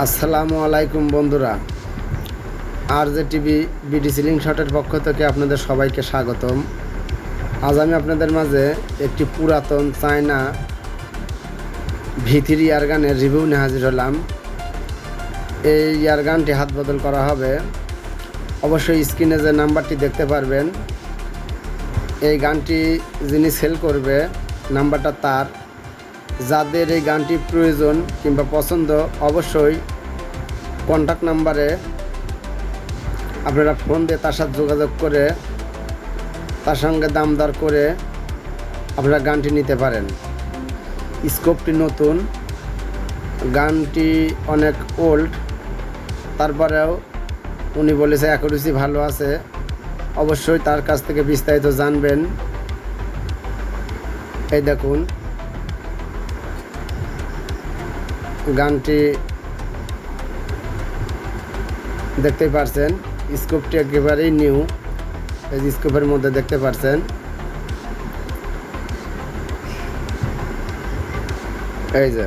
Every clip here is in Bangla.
আসসালামু আলাইকুম বন্ধুরা। আর জে টিভি, বিডি সিলিং শটের পক্ষ থেকে আপনাদের সবাইকে স্বাগতম। আজ আমি আপনাদের মাঝে একটি পুরাতন চায়না ভিথিরি ইয়ারগানের রিভিউ নিয়ে হাজির হলাম। এই ইয়ারগানটি হাত বদল করা হবে। অবশ্যই স্ক্রিনে যে নাম্বারটি দেখতে পারবেন, এই গানটি যিনি সেল করবে, নাম্বারটা তার। যাদের এই গানটি প্রয়োজন কিংবা পছন্দ, অবশ্যই কন্ট্যাক্ট নাম্বারে আপনারা ফোন দিয়ে তার সাথে যোগাযোগ করে তার সঙ্গে দাম দর করে আপনারা গানটি নিতে পারেন। স্কোপটি নতুন, গানটি অনেক ওল্ড তারপরেও উনি বলেছে অ্যাকুরেসি ভালো আছে, অবশ্যই তার কাছ থেকে বিস্তারিত জানবেন। এই দেখুন। গানটি দেখতে পারছেন। স্কোপটি একেবারেই নিউ। এই স্কোপের মধ্যে দেখতে পারছেন। এই যে,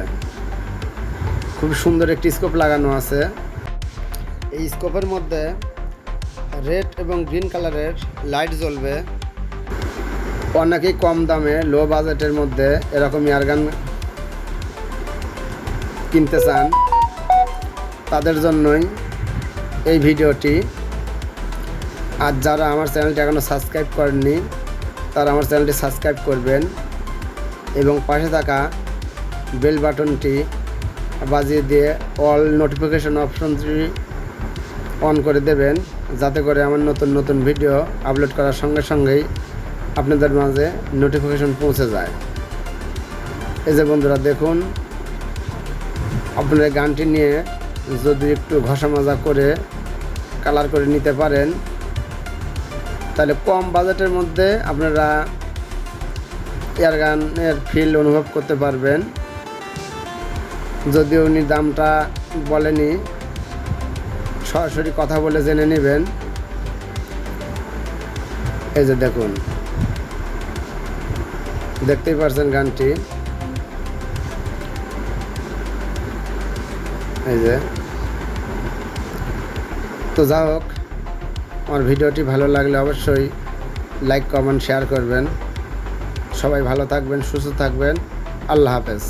খুব সুন্দর একটি স্কোপ লাগানো আছে। এই স্কোপের মধ্যে রেড এবং গ্রিন কালারের লাইট জ্বলবে। অনেকেই কম দামে, লো বাজেটের মধ্যে এরকম ইয়ারগান কিনতে চান, তাদের জন্যই এই ভিডিওটি। আর যারা আমার চ্যানেলটি এখনও সাবস্ক্রাইব করেননি, তারা আমার চ্যানেলটি সাবস্ক্রাইব করবেন এবং পাশে থাকা বেল বাটনটি বাজিয়ে দিয়ে অল নোটিফিকেশন অপশনটি অন করে দেবেন, যাতে করে আমার নতুন নতুন ভিডিও আপলোড করার সঙ্গে সঙ্গেই আপনাদের মাঝে নোটিফিকেশন পৌঁছে যায়। এই যে বন্ধুরা, দেখুন আপনারা গানটি নিয়ে যদি একটু ঘষা মাজা করে কালার করে নিতে পারেন, তাহলে কম বাজেটের মধ্যে আপনারা এয়ার গানের ফিল অনুভব করতে পারবেন। যদি উনি দামটা বলেনি, সরাসরি কথা বলে জেনে নেবেন। এই যে দেখুন, দেখতেই পারছেন গানটি। এই যে। তো যা হোক, আমার ভিডিওটি ভালো লাগলে অবশ্যই লাইক কমেন্ট শেয়ার করবেন। সবাই ভালো থাকবেন, সুস্থ থাকবেন। আল্লাহ হাফেজ।